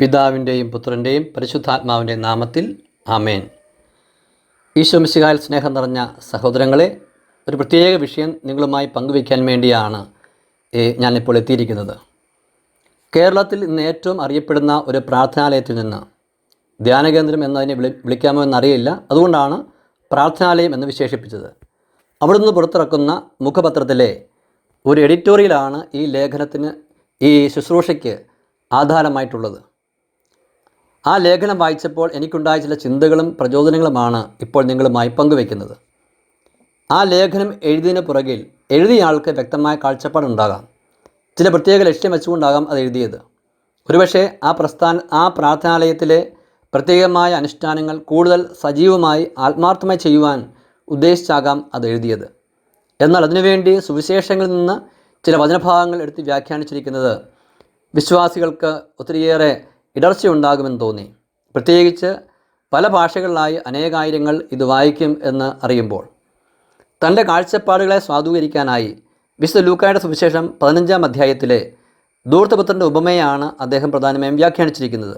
പിതാവിന്റെയും പുത്രന്റെയും പരിശുദ്ധാത്മാവിന്റെയും നാമത്തിൽ ആമേൻ. ഈശോ മിശിഹായിൽ സ്നേഹം നിറഞ്ഞ സഹോദരങ്ങളെ ഒരു പ്രത്യേക വിഷയം നിങ്ങളുമായി പങ്കുവയ്ക്കാൻ വേണ്ടിയാണ് ഞാനിപ്പോൾ എത്തിയിരിക്കുന്നത്. കേരളത്തിൽ ഇന്ന് ഏറ്റവും അറിയപ്പെടുന്ന ഒരു പ്രാർത്ഥനാലയത്തിൽ നിന്ന് ധ്യാനകേന്ദ്രം എന്നതിനെ വിളി വിളിക്കാമോ എന്നറിയില്ല. അതുകൊണ്ടാണ് പ്രാർത്ഥനാലയം എന്ന് വിശേഷിപ്പിച്ചത്. അവിടുന്ന് പുറത്തിറക്കുന്ന മുഖപത്രത്തിലെ ഒരു എഡിറ്റോറിയലാണ് ഈ ലേഖനത്തിന് ഈ ശുശ്രൂഷയ്ക്ക് ആധാരമായിട്ടുള്ളത്. ആ ലേഖനം വായിച്ചപ്പോൾ എനിക്കുണ്ടായ ചില ചിന്തകളും പ്രചോദനങ്ങളുമാണ് ഇപ്പോൾ നിങ്ങളുമായി പങ്കുവയ്ക്കുന്നത്. ആ ലേഖനം എഴുതിയതിന് പുറകിൽ എഴുതിയ ആൾക്ക് വ്യക്തമായ കാഴ്ചപ്പാടുണ്ടാകാം. ചില പ്രത്യേക ലക്ഷ്യം വെച്ചുകൊണ്ടാകാം അത് എഴുതിയത്. ഒരുപക്ഷെ ആ പ്രസ്ഥാന ആ പ്രാർത്ഥനാലയത്തിലെ പ്രത്യേകമായ അനുഷ്ഠാനങ്ങൾ കൂടുതൽ സജീവമായി ആത്മാർത്ഥമായി ചെയ്യുവാൻ ഉദ്ദേശിച്ചാകാം അത് എഴുതിയത്. എന്നാൽ അതിനുവേണ്ടി സുവിശേഷങ്ങളിൽ നിന്ന് ചില വചനഭാഗങ്ങൾ എടുത്ത് വ്യാഖ്യാനിച്ചിരിക്കുന്നത് വിശ്വാസികൾക്ക് ഒത്തിരിയേറെ ഇടർച്ചയുണ്ടാകുമെന്ന് തോന്നി. പ്രത്യേകിച്ച് പല ഭാഷകളിലായി അനേകായിരങ്ങൾ ഇത് വായിക്കും എന്ന് അറിയുമ്പോൾ. തന്റെ കാഴ്ചപ്പാടുകളെ സ്വാധീകരിക്കാനായി വിശുദ്ധ ലൂക്കായുടെ സുവിശേഷം പതിനഞ്ചാം അധ്യായത്തിലെ ദൂർത്തപുത്രന്റെ ഉപമയാണ് അദ്ദേഹം പ്രധാനമായും വ്യാഖ്യാനിച്ചിരിക്കുന്നത്.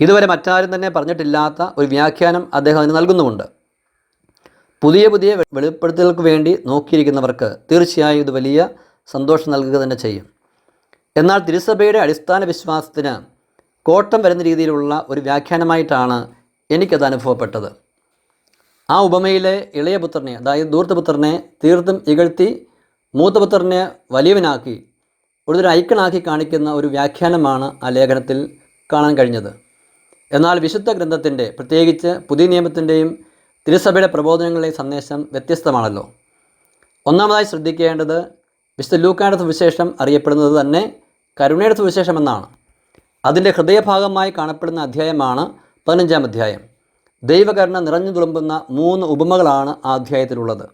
ഇതുവരെ മറ്റാരും തന്നെ പറഞ്ഞിട്ടില്ലാത്ത ഒരു വ്യാഖ്യാനം അദ്ദേഹം അതിന് നൽകുന്നുമുണ്ട്. പുതിയ പുതിയ വെളിപ്പെടുത്തലുകൾക്ക് വേണ്ടി നോക്കിയിരിക്കുന്നവർക്ക് തീർച്ചയായും ഇത് വലിയ സന്തോഷം നൽകുക തന്നെ ചെയ്യും. എന്നാൽ തിരുസഭയുടെ അടിസ്ഥാന വിശ്വാസത്തിന് കോട്ടം വരുന്ന രീതിയിലുള്ള ഒരു വ്യാഖ്യാനമായിട്ടാണ് എനിക്കത് അനുഭവപ്പെട്ടത്. ആ ഉപമയിലെ ഇളയ പുത്രനെ അതായത് ദൂർത്തപുത്രനെ തീർത്തും ഇകഴ്ത്തി മൂത്തപുത്രനെ വലിയവനാക്കി ഒരു ഐക്കണാക്കി കാണിക്കുന്ന ഒരു വ്യാഖ്യാനമാണ് ആ ലേഖനത്തിൽ കാണാൻ കഴിഞ്ഞത്. എന്നാൽ വിശുദ്ധ ഗ്രന്ഥത്തിന്റെ പ്രത്യേകിച്ച് പുതിയ നിയമത്തിന്റെയും തിരുസഭയുടെ പ്രബോധനങ്ങളുടെയും സന്ദേശം വ്യത്യസ്തമാണല്ലോ. ഒന്നാമതായി ശ്രദ്ധിക്കേണ്ടത് വിശുദ്ധ ലൂക്കായുടെ വിശേഷം അറിയപ്പെടുന്നത് തന്നെ കരുണയുടെ സുവിശേഷം എന്നാണ് അതിന്റെ ഹൃദയഭാഗമായി കാണപ്പെടുന്ന അധ്യായമാണ് പതിനഞ്ചാം അധ്യായം. ദൈവകരുണ നിറഞ്ഞു തുളുമ്പുന്ന മൂന്ന് ഉപമകളാണ് ആ അധ്യായത്തിലുള്ളത്.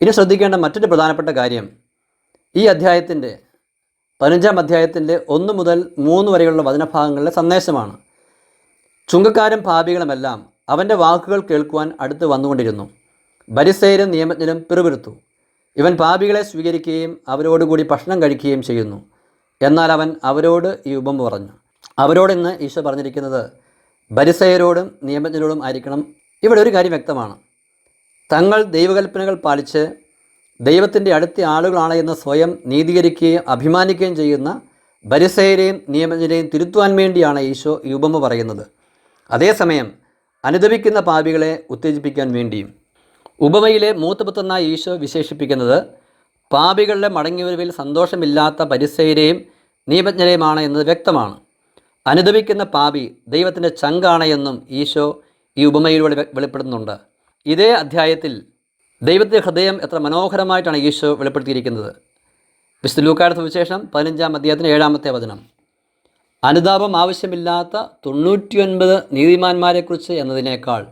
ഇനി ശ്രദ്ധിക്കേണ്ട മറ്റൊരു പ്രധാനപ്പെട്ട കാര്യം ഈ അധ്യായത്തിന്റെ പതിനഞ്ചാം അധ്യായത്തിന്റെ ഒന്ന് മുതൽ മൂന്ന് വരെയുള്ള വചനഭാഗങ്ങളിലെ സന്ദേശമാണ്. ചുങ്കക്കാരും പാപികളുമെല്ലാം അവന്റെ വാക്കുകൾ കേൾക്കുവാൻ അടുത്ത് വന്നുകൊണ്ടിരുന്നു. ബരിസേരും നിയമജ്ഞനും പിറുപിറുത്തു. ഇവൻ പാപികളെ സ്വീകരിക്കുകയും അവരോടുകൂടി ഭക്ഷണം കഴിക്കുകയും ചെയ്യുന്നു. എന്നാൽ അവൻ അവരോട് ഈ ഉപമ പറഞ്ഞു. അവരോട് ഇന്ന് ഈശോ പറഞ്ഞിരിക്കുന്നത് ബരിസയരോടും നിയമജ്ഞരോടും ആയിരിക്കണം. ഇവിടെ ഒരു കാര്യം വ്യക്തമാണ്. തങ്ങൾ ദൈവകൽപ്പനകൾ പാലിച്ച് ദൈവത്തിന്റെ അടുത്ത ആളുകളാണ് എന്ന് സ്വയം നീതീകരിക്കുകയും അഭിമാനിക്കുകയും ചെയ്യുന്ന ബരിസയരെയും നിയമജ്ഞരെയും തിരുത്തുവാൻ വേണ്ടിയാണ് ഈശോ ഈ ഉപമ പറയുന്നത്. അതേസമയം അനുദപിക്കുന്ന പാപികളെ ഉത്തേജിപ്പിക്കാൻ വേണ്ടിയും. ഉപമയിലെ മൂത്തപുത്രനായ ഈശോ വിശേഷിപ്പിക്കുന്നത് പാപികളുടെ മടങ്ങിവരവിൽ സന്തോഷമില്ലാത്ത പരിസയരെയും നിയമജ്ഞരെയുമാണ് എന്നത് വ്യക്തമാണ്. അനുദപിക്കുന്ന പാപി ദൈവത്തിന്റെ ചങ്കാണ് എന്നും ഈശോ ഈ ഉപമയിലൂടെ വെളിപ്പെടുത്തുന്നുണ്ട്. ഇതേ അധ്യായത്തിൽ ദൈവത്തിന്റെ ഹൃദയം എത്ര മനോഹരമായിട്ടാണ് ഈശോ വെളിപ്പെടുത്തിയിരിക്കുന്നത്. വിശുദ്ധ ലൂക്കായുടെ സുവിശേഷം പതിനഞ്ചാം അധ്യായത്തിന് ഏഴാമത്തെ വചനം. അനുതാപം ആവശ്യമില്ലാത്ത തൊണ്ണൂറ്റിയൊൻപത് നീതിമാന്മാരെക്കുറിച്ച് എന്നതിനേക്കാൾ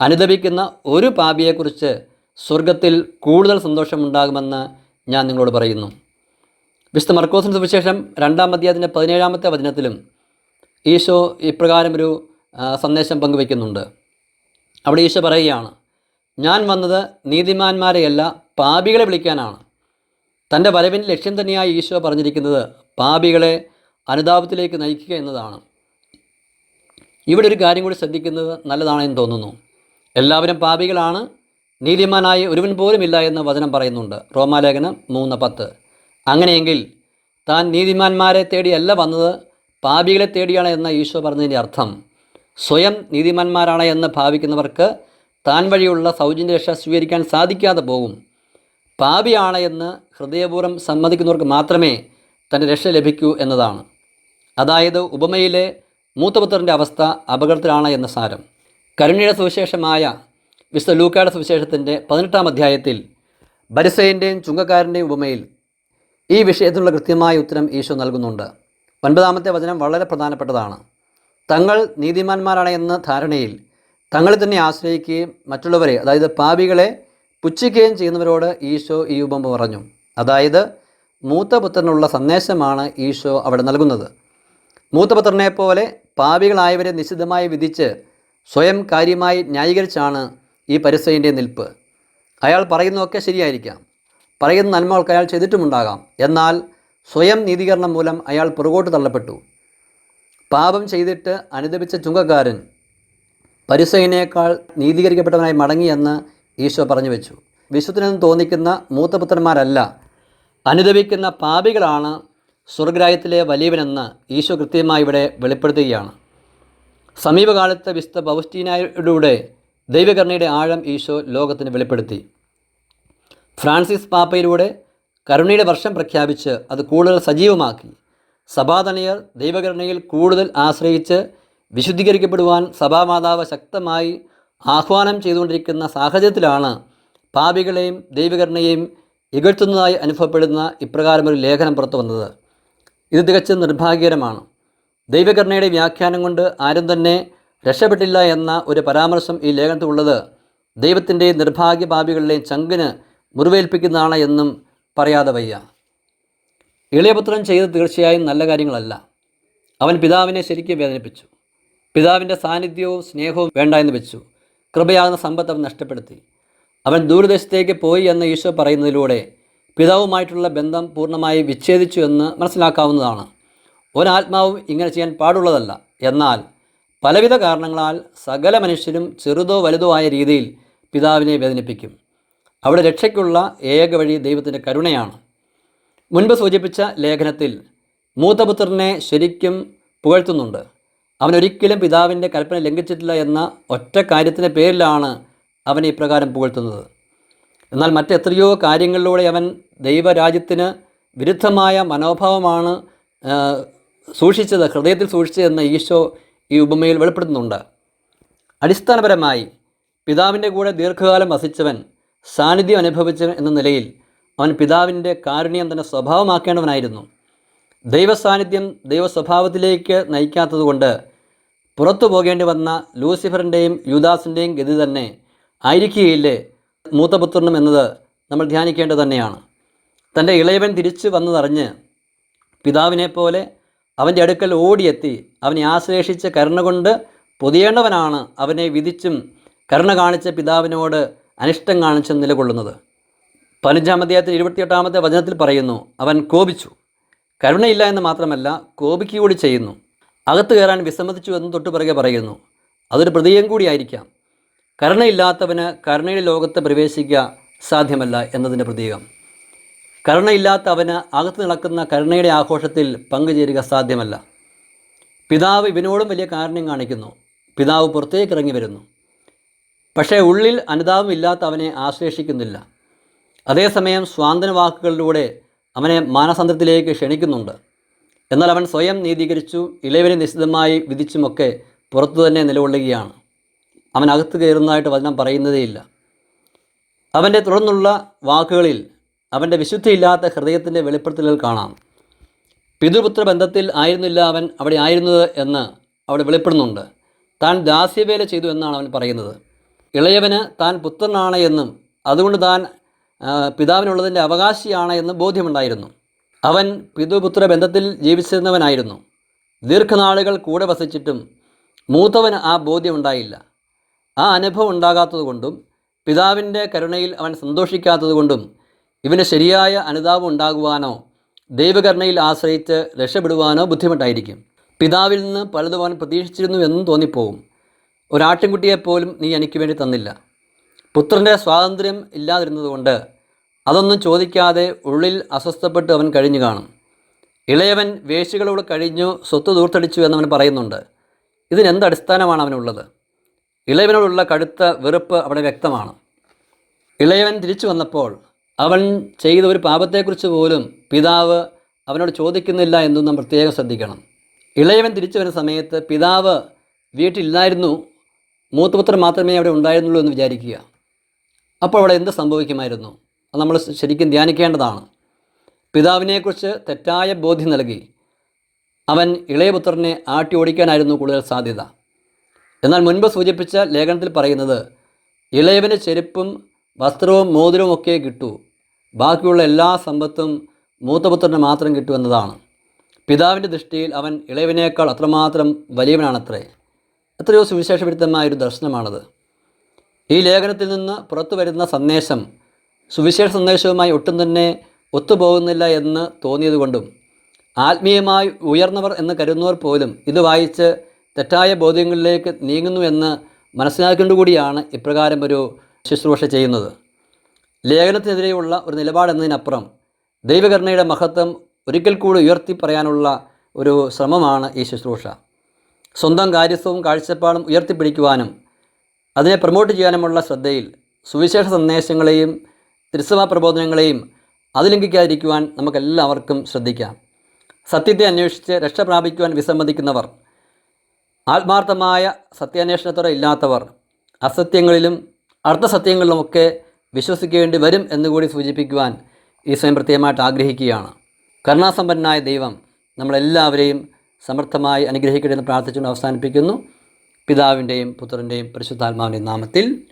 അനുദപിക്കുന്ന ഒരു പാപിയെക്കുറിച്ച് സ്വർഗത്തിൽ കൂടുതൽ സന്തോഷമുണ്ടാകുമെന്ന് ഞാൻ നിങ്ങളോട് പറയുന്നു. വിശുദ്ധ മർക്കോസിന്റെ സുവിശേഷം രണ്ടാം അധ്യായത്തിന്റെ പതിനേഴാമത്തെ വചനത്തിലും ഈശോ ഇപ്രകാരം ഒരു സന്ദേശം പങ്കുവയ്ക്കുന്നുണ്ട്. അവിടെ ഈശോ പറയുകയാണ് ഞാൻ വന്നത് നീതിമാന്മാരെയല്ല പാപികളെ വിളിക്കാനാണ്. തന്റെ വരവിന്റെ ലക്ഷ്യം തന്നെയായി ഈശോ പറഞ്ഞിരിക്കുന്നത് പാപികളെ അനുതാപത്തിലേക്ക് നയിക്കുക എന്നതാണ്. ഇവിടെ ഒരു കാര്യം കൂടി ശ്രദ്ധിക്കുന്നത് നല്ലതാണെന്ന് തോന്നുന്നു. എല്ലാവരും പാപികളാണ് നീതിമാനായി ഒരുവൻ പോലും ഇല്ല എന്ന് വചനം പറയുന്നുണ്ട്. റോമാലേഖനം മൂന്ന് പത്ത്. അങ്ങനെയെങ്കിൽ താൻ നീതിമാന്മാരെ തേടിയല്ല വന്നത് പാപികളെ തേടിയാണ് എന്ന ഈശോ പറഞ്ഞതിന്റെ അർത്ഥം. സ്വയം നീതിമാന്മാരാണ് എന്ന് ഭാവിക്കുന്നവർക്ക് താൻ വഴിയുള്ള സൗജന്യ രക്ഷ സ്വീകരിക്കാൻ സാധിക്കാതെ പോകും. പാപിയാണ് എന്ന് ഹൃദയപൂർവം സമ്മതിക്കുന്നവർക്ക് മാത്രമേ തന്റെ രക്ഷ ലഭിക്കൂ എന്നതാണ്. അതായത് ഉപമയിലെ മൂത്തപുത്രന്റെ അവസ്ഥ അപകടത്തിലാണ് എന്ന സാരം. കരുണയുടെ സുവിശേഷമായ വിശുദ്ധ ലൂക്കാട സുവിശേഷത്തിന്റെ പതിനെട്ടാം അധ്യായത്തിൽ ബരിസയന്റെയും ചുങ്കക്കാരന്റെയും ഉപമയിൽ ഈ വിഷയത്തിനുള്ള കൃത്യമായ ഉത്തരം ഈശോ നൽകുന്നുണ്ട്. ഒൻപതാമത്തെ വചനം വളരെ പ്രധാനപ്പെട്ടതാണ്. തങ്ങൾ നീതിമാന്മാരാണ് എന്ന ധാരണയിൽ തങ്ങളെ തന്നെ ആശ്രയിക്കുകയും മറ്റുള്ളവരെ അതായത് പാപികളെ പുച്ഛിക്കുകയും ചെയ്യുന്നവരോട് ഈശോ ഈ ഉപമ പറഞ്ഞു. അതായത് മൂത്തപുത്രനുള്ള സന്ദേശമാണ് ഈശോ അവിടെ നൽകുന്നത്. മൂത്തപുത്രനെ പോലെ പാപികളായവരെ നിശിതമായി വിധിച്ച് സ്വയം കാര്യമായി ന്യായീകരിച്ചാണ് ഈ പരിസയിന്റെ നിൽപ്പ്. അയാൾ പറയുന്നതൊക്കെ ശരിയായിരിക്കാം. പറയുന്ന നന്മകൾക്ക് അയാൾ ചെയ്തിട്ടുമുണ്ടാകാം. എന്നാൽ സ്വയം നീതീകരണം മൂലം അയാൾ പുറകോട്ട് തള്ളപ്പെട്ടു. പാപം ചെയ്തിട്ട് അനുദപിച്ച ചുങ്കക്കാരൻ പരിസയനേക്കാൾ നീതീകരിക്കപ്പെട്ടവനായി മടങ്ങിയെന്ന് ഈശോ പറഞ്ഞു വെച്ചു. വിശുദ്ധനെന്ന് തോന്നിക്കുന്ന മൂത്തപുത്രന്മാരല്ല അനുദപിക്കുന്ന പാപികളാണ് സ്വർഗ്രായത്തിലെ വലിയവനെന്ന് ഈശോ കൃത്യമായി ഇവിടെ വെളിപ്പെടുത്തുകയാണ്. സമീപകാലത്ത് വിശുദ്ധ പൗസ്റ്റീനായുടെ ദൈവകരുണയുടെ ആഴം ഈശോ ലോകത്തിന് വെളിപ്പെടുത്തി. ഫ്രാൻസിസ് പാപ്പയിലൂടെ കരുണയുടെ വർഷം പ്രഖ്യാപിച്ച് അത് കൂടുതൽ സജീവമാക്കി. സഭാതനയർ ദൈവകരുണയിൽ കൂടുതൽ ആശ്രയിച്ച് വിശുദ്ധീകരിക്കപ്പെടുവാൻ സഭാമാതാവ് ശക്തമായി ആഹ്വാനം ചെയ്തുകൊണ്ടിരിക്കുന്ന സാഹചര്യത്തിലാണ് പാപികളെയും ദൈവകരുണയെയും ഇകഴ്ത്തുന്നതായി അനുഭവപ്പെടുന്ന ഇപ്രകാരമൊരു ലേഖനം പുറത്തു വന്നത്. ഇത് തികച്ചും നിർഭാഗ്യകരമാണ്. ദൈവകരുണയുടെ വ്യാഖ്യാനം കൊണ്ട് ആരും തന്നെ രക്ഷപ്പെട്ടില്ല എന്ന ഒരു പരാമർശം ഈ ലേഖനത്തിലുള്ളത് ദൈവത്തിന്റെ നിർഭാഗ്യ പാപികളുടെയും ചങ്കിന് മുറിവേൽപ്പിക്കുന്നതാണ് എന്നും പറയാതെ വയ്യ. ഇളയപുത്രൻ ചെയ്തത് തീർച്ചയായും നല്ല കാര്യങ്ങളല്ല. അവൻ പിതാവിനെ ശരിക്കും വേദനിപ്പിച്ചു. പിതാവിന്റെ സാന്നിധ്യവും സ്നേഹവും വേണ്ട എന്ന് വെച്ചു. കൃപയാകുന്ന സമ്പത്ത് അവൻ നഷ്ടപ്പെടുത്തി. അവൻ ദൂരദേശത്തേക്ക് പോയി എന്ന് ഈശോ പറയുന്നതിലൂടെ പിതാവുമായിട്ടുള്ള ബന്ധം പൂർണമായി വിച്ഛേദിച്ചു എന്ന് മനസ്സിലാക്കാവുന്നതാണ്. ഒരാത്മാവും ഇങ്ങനെ ചെയ്യാൻ പാടുള്ളതല്ല. എന്നാൽ പലവിധ കാരണങ്ങളാൽ സകല മനുഷ്യരും ചെറുതോ വലുതോ ആയ രീതിയിൽ പിതാവിനെ വേദനിപ്പിക്കും. അവിടെ രക്ഷയ്ക്കുള്ള ഏക വഴി ദൈവത്തിന്റെ കരുണയാണ്. മുൻപ് സൂചിപ്പിച്ച ലേഖനത്തിൽ മൂത്തപുത്രനെ ശരിക്കും പുകഴ്ത്തുന്നുണ്ട്. അവനൊരിക്കലും പിതാവിന്റെ കൽപ്പന ലംഘിച്ചിട്ടില്ല എന്ന ഒറ്റ കാര്യത്തിന്റെ പേരിലാണ് അവനെ ഇപ്രകാരം പുകഴ്ത്തുന്നത്. എന്നാൽ മറ്റെത്രയോ കാര്യങ്ങളിലൂടെ അവൻ ദൈവരാജ്യത്തിന് വിരുദ്ധമായ മനോഭാവമാണ് സൂക്ഷിച്ചത് ഹൃദയത്തിൽ സൂക്ഷിച്ചതെന്ന് ഈശോ ഈ ഉപമയിൽ വെളിപ്പെടുത്തുന്നുണ്ട്. അടിസ്ഥാനപരമായി പിതാവിന്റെ കൂടെ ദീർഘകാലം വസിച്ചവൻ സാന്നിധ്യം അനുഭവിച്ചവൻ എന്ന നിലയിൽ അവൻ പിതാവിന്റെ കാരുണ്യം തന്നെ സ്വഭാവമാക്കേണ്ടവനായിരുന്നു. ദൈവസാന്നിധ്യം ദൈവസ്വഭാവത്തിലേക്ക് നയിക്കാത്തതുകൊണ്ട് പുറത്തു പോകേണ്ടി വന്ന ലൂസിഫറിന്റെയും യുദാസിന്റെയും ഗതി തന്നെ ആയിരിക്കുകയില്ലേ? മൂത്തപുത്രനും എന്നത് നമ്മൾ ധ്യാനിക്കേണ്ടത് തന്നെയാണ്. തന്റെ ഇളയവൻ തിരിച്ചു വന്നതറിഞ്ഞ് പിതാവിനെ പോലെ അവന്റെ അടുക്കൽ ഓടിയെത്തി. അവനെ ആശ്ലേഷിച്ച കരുണ കൊണ്ട് പൊതിയേണ്ടവനാണ് അവനെ വിധിച്ചും കരുണ കാണിച്ച പിതാവിനോട് അനിഷ്ടം കാണിച്ചും നിലകൊള്ളുന്നത്. പതിനഞ്ചാം അധ്യായത്തിൽ ഇരുപത്തിയെട്ടാമത്തെ വചനത്തിൽ പറയുന്നു അവൻ കോപിച്ചു. കരുണയില്ല എന്ന് മാത്രമല്ല കോപിക്കുക കൂടി ചെയ്യുന്നു. അകത്ത് കയറാൻ വിസമ്മതിച്ചു എന്ന് തൊട്ടു പിറകെ പറയുന്നു. അതൊരു പ്രതീകം കൂടിയായിരിക്കാം കരുണയില്ലാത്തവന് കരുണയുടെ ലോകത്ത് പ്രവേശിക്കുക സാധ്യമല്ല എന്നതിന്റെ പ്രതീകം. കരുണയില്ലാത്ത അവന് അകത്ത് നടക്കുന്ന കരുണയുടെ ആഘോഷത്തിൽ പങ്കുചേരുക സാധ്യമല്ല. പിതാവ് ഇവനോടും വലിയ കാരുണ്യം കാണിക്കുന്നു. പിതാവ് പുറത്തേക്ക് ഇറങ്ങി വരുന്നു. പക്ഷേ ഉള്ളിൽ അനുതാപം അവനെ ആശ്ലേഷിക്കുന്നില്ല. അതേസമയം സ്വാന്തന വാക്കുകളിലൂടെ അവനെ മാനസാന്തരത്തിലേക്ക് ക്ഷണിക്കുന്നുണ്ട്. എന്നാൽ അവൻ സ്വയം നീതീകരിച്ചു ഇളയവനെ നിശ്ചിതമായി വിധിച്ചുമൊക്കെ പുറത്തു തന്നെ നിലകൊള്ളുകയാണ്. അവൻ അകത്ത് കയറുന്നതായിട്ട് വചനം പറയുന്നതേയില്ല. അവന്റെ തുടർന്നുള്ള വാക്കുകളിൽ അവന്റെ വിശുദ്ധിയില്ലാത്ത ഹൃദയത്തിന്റെ വെളിപ്പെടുത്തലുകൾ കാണാം. പിതൃപുത്ര ബന്ധത്തിൽ ആയിരുന്നില്ല അവൻ അവിടെ ആയിരുന്നത് എന്ന് അവിടെ വെളിപ്പെടുന്നുണ്ട്. താൻ ദാസ്യവേല ചെയ്തു എന്നാണ് അവൻ പറയുന്നത്. ഇളയവന് താൻ പുത്രനാണ് എന്നും അതുകൊണ്ട് താൻ പിതാവിനുള്ളതിന്റെ അവകാശിയാണ് എന്ന് ബോധ്യമുണ്ടായിരുന്നു. അവൻ പിതൃപുത്ര ബന്ധത്തിൽ ജീവിച്ചിരുന്നവനായിരുന്നു. ദീർഘനാളുകൾ കൂടെ വസിച്ചിട്ടും മൂത്തവന് ആ ബോധ്യമുണ്ടായില്ല. ആ അനുഭവം ഉണ്ടാകാത്തതുകൊണ്ടും പിതാവിന്റെ കരുണയിൽ അവൻ സന്തോഷിക്കാത്തതുകൊണ്ടും ഇവന് ശരിയായ അനുതാപം ഉണ്ടാകുവാനോ ദൈവകരുണയിൽ ആശ്രയിച്ച് രക്ഷപ്പെടുവാനോ ബുദ്ധിമുട്ടായിരിക്കും. പിതാവിൽ നിന്ന് പലതും അവൻ പ്രതീക്ഷിച്ചിരുന്നു എന്നും തോന്നിപ്പോവും. ഒരാട്ടിൻകുട്ടിയെപ്പോലും നീ എനിക്ക് വേണ്ടി തന്നില്ല. പുത്രന്റെ സ്വാതന്ത്ര്യം ഇല്ലാതിരുന്നതുകൊണ്ട് അതൊന്നും ചോദിക്കാതെ ഉള്ളിൽ അസ്വസ്ഥപ്പെട്ട് അവൻ കഴിഞ്ഞു കാണും. ഇളയവൻ വേശികളോട് കഴിഞ്ഞു സ്വത്ത് ദൂർത്തടിച്ചു എന്നവൻ പറയുന്നുണ്ട്. ഇതിനെന്ത് അടിസ്ഥാനമാണ് അവനുള്ളത്? ഇളയവനോടുള്ള കടുത്ത വെറുപ്പ് അവിടെ വ്യക്തമാണ്. ഇളയവൻ തിരിച്ചു വന്നപ്പോൾ അവൻ ചെയ്ത ഒരു പാപത്തെക്കുറിച്ച് പോലും പിതാവ് അവനോട് ചോദിക്കുന്നില്ല എന്നും നാം പ്രത്യേകം ശ്രദ്ധിക്കണം. ഇളയവൻ തിരിച്ചു വരുന്ന സമയത്ത് പിതാവ് വീട്ടിലില്ലായിരുന്നു മൂത്തപുത്രൻ മാത്രമേ അവിടെ ഉണ്ടായിരുന്നുള്ളൂ എന്ന് വിചാരിക്കുക. അപ്പോൾ അവിടെ എന്ത് സംഭവിക്കുമായിരുന്നു? അത് നമ്മൾ ശരിക്കും ധ്യാനിക്കേണ്ടതാണ്. പിതാവിനെക്കുറിച്ച് തെറ്റായ ബോധ്യം നൽകി. അവൻ ഇളയപുത്രനെ ആട്ടി ഓടിക്കാനായിരുന്നു കൂടുതൽ സാധ്യത. എന്നാൽ മുൻപ് സൂചിപ്പിച്ച ലേഖനത്തിൽ പറയുന്നത് ഇളയവന് ചെരുപ്പും വസ്ത്രവും മോതിരവും ഒക്കെ കിട്ടൂ. ബാക്കിയുള്ള എല്ലാ സമ്പത്തും മൂത്തപുത്രന് മാത്രം കിട്ടുമെന്നതാണ് പിതാവിന്റെ ദൃഷ്ടിയിൽ അവൻ ഇളയവനേക്കാൾ അത്രമാത്രം വലിയവനാണത്രേ. എത്രയോ സുവിശേഷവിരുദ്ധമായ ഒരു ദർശനമാണത്. ഈ ലേഖനത്തിൽ നിന്ന് പുറത്തു വരുന്ന സന്ദേശം സുവിശേഷ സന്ദേശവുമായി ഒട്ടും തന്നെ ഒത്തുപോകുന്നില്ല എന്ന് തോന്നിയതുകൊണ്ടും ആത്മീയമായി ഉയർന്നവർ എന്ന് കരുതുന്നവർ പോലും ഇത് വായിച്ച് തെറ്റായ ബോധ്യങ്ങളിലേക്ക് നീങ്ങുന്നു എന്ന് മനസ്സിലാക്കേണ്ടുകൂടിയാണ് ഇപ്രകാരം ഒരു ശുശ്രൂഷ ചെയ്യുന്നത്. ലേഖനത്തിനെതിരെയുള്ള ഒരു നിലപാടെന്നതിനപ്പുറം ദൈവകരുണയുടെ മഹത്വം ഒരിക്കൽ കൂടി ഉയർത്തി പറയാനുള്ള ഒരു ശ്രമമാണ് ഈ ശുശ്രൂഷ. സ്വന്തം കാര്യസ്ഥവും കാഴ്ചപ്പാടും ഉയർത്തിപ്പിടിക്കുവാനും അതിനെ പ്രൊമോട്ട് ചെയ്യാനുമുള്ള ശ്രദ്ധയിൽ സുവിശേഷ സന്ദേശങ്ങളെയും തിരുസഭാ പ്രബോധനങ്ങളെയും അതിലംഘിക്കാതിരിക്കുവാൻ നമുക്കെല്ലാവർക്കും ശ്രദ്ധിക്കാം. സത്യത്തെ അന്വേഷിച്ച് രക്ഷ പ്രാപിക്കുവാൻ വിസമ്മതിക്കുന്നവർ ആത്മാർത്ഥമായ സത്യാന്വേഷണത്തോടെ ഇല്ലാത്തവർ അസത്യങ്ങളിലും അർത്ഥസത്യങ്ങളിലുമൊക്കെ വിശ്വസിക്കേണ്ടി വരും എന്നുകൂടി സൂചിപ്പിക്കുവാൻ ഈ സ്വയം പ്രത്യേകമായിട്ട് ആഗ്രഹിക്കുകയാണ്. കരുണാസമ്പന്നനായ ദൈവം നമ്മളെല്ലാവരെയും സമർത്ഥമായി അനുഗ്രഹിക്കട്ടെ എന്ന് പ്രാർത്ഥിച്ചുകൊണ്ട് അവസാനിപ്പിക്കുന്നു. പിതാവിന്റെയും പുത്രന്റെയും പരിശുദ്ധാത്മാവിന്റെയും നാമത്തിൽ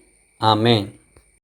ആമേൻ.